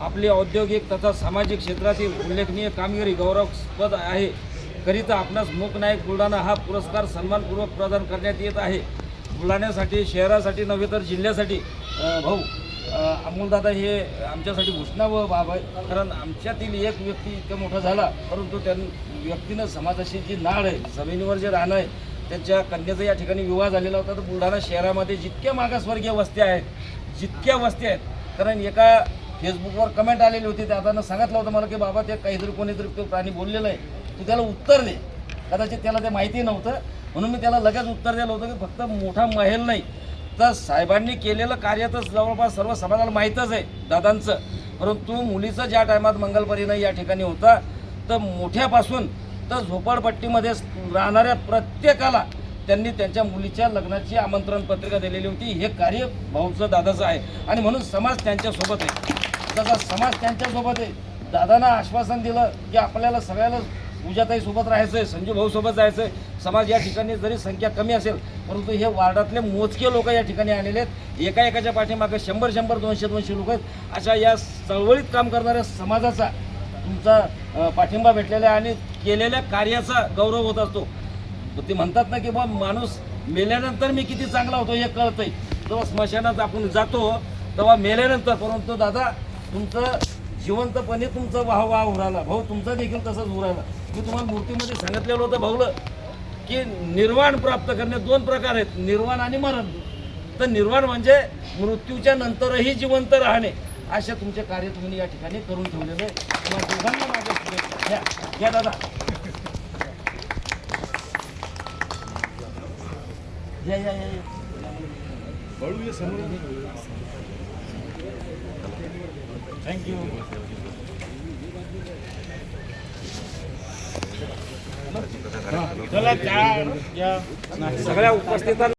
आपली औद्योगिक तथा सामाजिक क्षेत्रातील उल्लेखनीय कामगिरी गौरवस्पद आहे. करिता आपणास मूकनायक बुलढाणा हा पुरस्कार सन्मानपूर्वक प्रदान करण्यात येत आहे. बुलढाण्यासाठी शहरासाठी नव्हे तर जिल्ह्यासाठी. भाऊ अमोलदादा हे आमच्यासाठी घोषणावं बाब आहे. कारण आमच्यातील एक व्यक्ती इतका मोठा झाला परंतु त्या व्यक्तीनं समाजाशी जी नाळ आहे जमिनीवर जे राहणं आहे त्यांच्या कन्याचा या ठिकाणी विवाह झालेला होता. तर बुलढाणा शहरामध्ये जितक्या मागासवर्गीय वस्त्या आहेत जितक्या वस्त्या आहेत कारण एका फेसबुकवर कमेंट आलेली होती. त्या दादानं सांगितलं होतं मला की बाबा ते काहीतरी कोणीतरी तो प्राणी बोललेलं आहे. तू त्याला उत्तर दे. कदाचित त्याला ते माहिती नव्हतं. म्हणून मी त्याला लगेच उत्तर दिलं होतं की फक्त मोठा महेल नाही. तर साहेबांनी केलेलं कार्य तर जवळपास सर्व समाजाला माहीतच आहे दादांचं. परंतु मुलीचं ज्या टायमात मंगलपरीनं या ठिकाणी होता तर मोठ्यापासून तर झोपडपट्टीमध्ये राहणाऱ्या प्रत्येकाला त्यांनी त्यांच्या मुलीच्या लग्नाची आमंत्रण पत्रिका दिलेली होती. हे कार्य भाऊचं दादाचं आहे. आणि म्हणून समाज त्यांच्यासोबत आहे. दादाचा समाज त्यांच्यासोबत आहे. दादानं आश्वासन दिलं की आपल्याला सगळ्याला पूजाताई सोबत राहायचं आहे संजू भाऊ सोबत जायचं आहे समाज या ठिकाणी जरी संख्या कमी असेल परंतु हे वार्डातले मोजके लोक या ठिकाणी आलेले आहेत. एका एकाच्या पाठीमागे शंभर शंभर दोनशे दोनशे लोक आहेत. अशा या चळवळीत काम करणाऱ्या समाजाचा तुमचा पाठिंबा भेटलेला आहे आणि केलेल्या कार्याचा गौरव होत असतो. ते म्हणतात ना की बा माणूस मेल्यानंतर मी किती चांगला होतो हे कळतंय. जेव्हा स्मशानात आपण जातो तेव्हा मेल्यानंतर परंतु दादा तुमचं जिवंतपणे तुमचा वाह वाह उराला. भाऊ तुमचा देखील तसंच उराला. मी तुम्हाला मूर्तीमध्ये सांगितलेलं होतं भाऊलं की निर्वाण प्राप्त करणे दोन प्रकार आहेत निर्वाण आणि मरण. तर निर्वाण म्हणजे मृत्यूच्या नंतरही जिवंत राहणे. असे तुमचे कार्य तुम्ही या ठिकाणी करून ठेवलेले आहे. तुम्हाला दोघांना माझ्या शुभेच्छा. घ्या घ्या दादा. या या या या. थँक्यू चला चहा घ्या. सगळ्या उपस्थितांना